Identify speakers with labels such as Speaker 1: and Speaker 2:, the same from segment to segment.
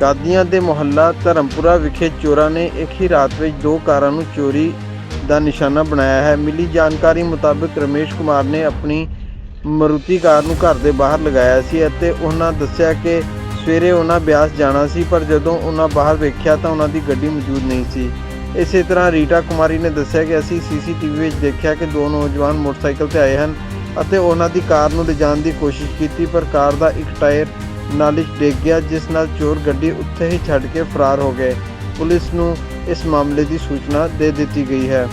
Speaker 1: ਕਾਦੀਆਂ ਦੇ ਮੁਹੱਲਾ ਧਰਮਪੁਰਾ ਵਿਖੇ ਚੋਰਾਂ ਨੇ ਇੱਕ ਹੀ ਰਾਤ ਵਿੱਚ ਦੋ ਕਾਰਾਂ ਨੂੰ ਚੋਰੀ ਦਾ ਨਿਸ਼ਾਨਾ ਬਣਾਇਆ ਹੈ। ਮਿਲੀ ਜਾਣਕਾਰੀ ਮੁਤਾਬਕ ਰਮੇਸ਼ ਕੁਮਾਰ ਨੇ ਆਪਣੀ ਮਰੂਤੀ ਕਾਰ ਨੂੰ ਘਰ ਦੇ ਬਾਹਰ ਲਗਾਇਆ ਸੀ ਅਤੇ ਉਹਨਾਂ ਦੱਸਿਆ ਕਿ ਸਵੇਰੇ ਉਹਨਾਂ ਬਿਆਸ ਜਾਣਾ ਸੀ, ਪਰ ਜਦੋਂ ਉਹਨਾਂ ਬਾਹਰ ਵੇਖਿਆ ਤਾਂ ਉਹਨਾਂ ਦੀ ਗੱਡੀ ਮੌਜੂਦ ਨਹੀਂ ਸੀ। ਇਸੇ ਤਰ੍ਹਾਂ ਰੀਟਾ ਕੁਮਾਰੀ ਨੇ ਦੱਸਿਆ ਕਿ ਅਸੀਂ ਸੀਸੀਟੀਵੀ ਵਿੱਚ ਦੇਖਿਆ ਕਿ ਦੋ ਨੌਜਵਾਨ ਮੋਟਰਸਾਈਕਲ ਤੇ ਆਏ ਹਨ ਅਤੇ ਉਹਨਾਂ ਦੀ ਕਾਰ ਨੂੰ ਲਿਜਾਣ ਦੀ ਕੋਸ਼ਿਸ਼ ਕੀਤੀ, ਪਰ ਕਾਰ ਦਾ ਇੱਕ ਟਾਇਰ ਨਾਲੀ ਡਿੱਗ ਗਿਆ, ਜਿਸ ਨਾਲ ਚੋਰ ਗੱਡੀ ਉੱਥੇ ਹੀ ਛੱਡ ਕੇ ਫਰਾਰ ਹੋ ਗਏ। ਪੁਲਿਸ ਨੂੰ ਇਸ ਮਾਮਲੇ ਦੀ ਸੂਚਨਾ ਦੇ ਦਿੱਤੀ ਗਈ ਹੈ।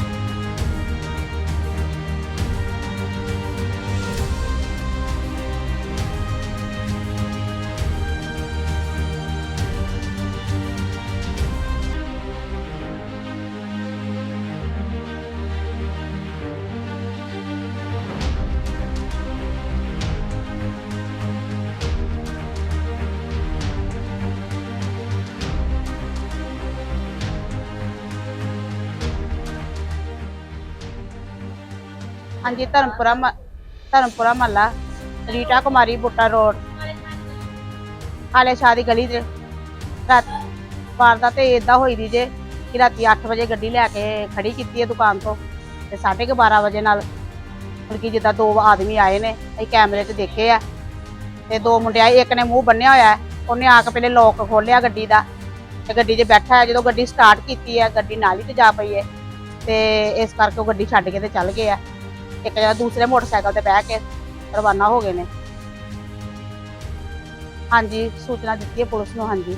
Speaker 2: ਹਾਂਜੀ ਧਰਮਪੁਰਾ ਮ- ਧਰਮਪੁਰਾ ਮਹੱਲਾ ਰੀਟਾ ਕੁਮਾਰੀ ਬੁੱਟਾ ਰੋਡ। ਹਾਲੇ ਸ਼ਾਹ ਦੀ ਗਲੀ 'ਚ ਰਾਤ ਵਾਰਦਾਤ ਤੇ ਇਦਾਂ ਹੋਈ ਦੀ ਜੇ ਕਿ ਰਾਤੀ 8 ਵਜੇ ਗੱਡੀ ਲੈ ਕੇ ਖੜੀ ਕੀਤੀ ਹੈ ਦੁਕਾਨ ਤੋਂ ਤੇ 12:30 ਵਜੇ ਨਾਲ ਕਿ ਜਿੱਦਾਂ ਦੋ ਆਦਮੀ ਆਏ ਨੇ ਅਸੀਂ ਕੈਮਰੇ 'ਚ ਦੇਖੇ ਆ ਤੇ ਦੋ ਮੁੰਡੇ ਆਏ ਇੱਕ ਨੇ ਮੂੰਹ ਬੰਨਿਆ ਹੋਇਆ ਹੈ, ਉਹਨੇ ਆ ਕੇ ਪਹਿਲੇ ਲੋਕ ਖੋਲਿਆ ਗੱਡੀ ਦਾ ਤੇ ਗੱਡੀ 'ਚ ਬੈਠਾ ਹੈ ਜਦੋਂ ਗੱਡੀ ਸਟਾਰਟ ਕੀਤੀ ਹੈ ਗੱਡੀ ਨਾਲੀ 'ਚ ਜਾ ਪਈ ਹੈ ਤੇ ਇਸ ਕਰਕੇ ਉਹ ਗੱਡੀ ਛੱਡ ਕੇ ਤੇ ਚੱਲ ਗਏ ਆ। ਇੱਕ ਜਣਾ ਦੂਸਰੇ ਮੋਟਰਸਾਈਕਲ ਤੇ ਬਹਿ ਕੇ ਰਵਾਨਾ ਹੋ ਗਏ ਨੇ। ਹਾਂਜੀ, ਸੂਚਨਾ ਦਿੱਤੀ ਹੈ ਪੁਲਿਸ ਨੂੰ, ਹਾਂਜੀ।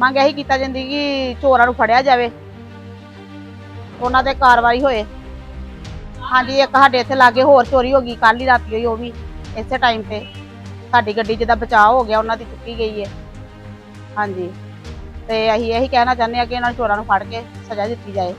Speaker 2: ਮੰਗ ਇਹੀ ਕੀਤਾ ਜਾਂਦੀ ਕਿ ਚੋਰਾਂ ਨੂੰ ਫੜਿਆ ਜਾਵੇ। ਉਹਨਾਂ ਤੇ ਕਾਰਵਾਈ ਹੋਏ। ਹਾਂਜੀ, ਇੱਕ ਸਾਡੇ ਇੱਥੇ ਲਾਗੇ ਹੋਰ ਚੋਰੀ ਹੋ ਗਈ ਕੱਲ ਹੀ ਰਾਤੀ ਹੋਈ, ਉਹ ਵੀ ਇਸੇ ਟਾਈਮ ਤੇ। ਸਾਡੀ ਗੱਡੀ ਜਿਹਦਾ ਬਚਾਅ ਹੋ ਗਿਆ, ਉਹਨਾਂ ਦੀ ਚੁੱਕੀ ਗਈ ਹੈ ਹਾਂਜੀ। ਤੇ ਅਸੀਂ ਇਹੀ ਕਹਿਣਾ ਚਾਹੁੰਦੇ ਹਾਂ ਕਿ ਇਹਨਾਂ ਚੋਰਾਂ ਨੂੰ ਫੜ ਕੇ ਸਜ਼ਾ ਦਿੱਤੀ ਜਾਏ।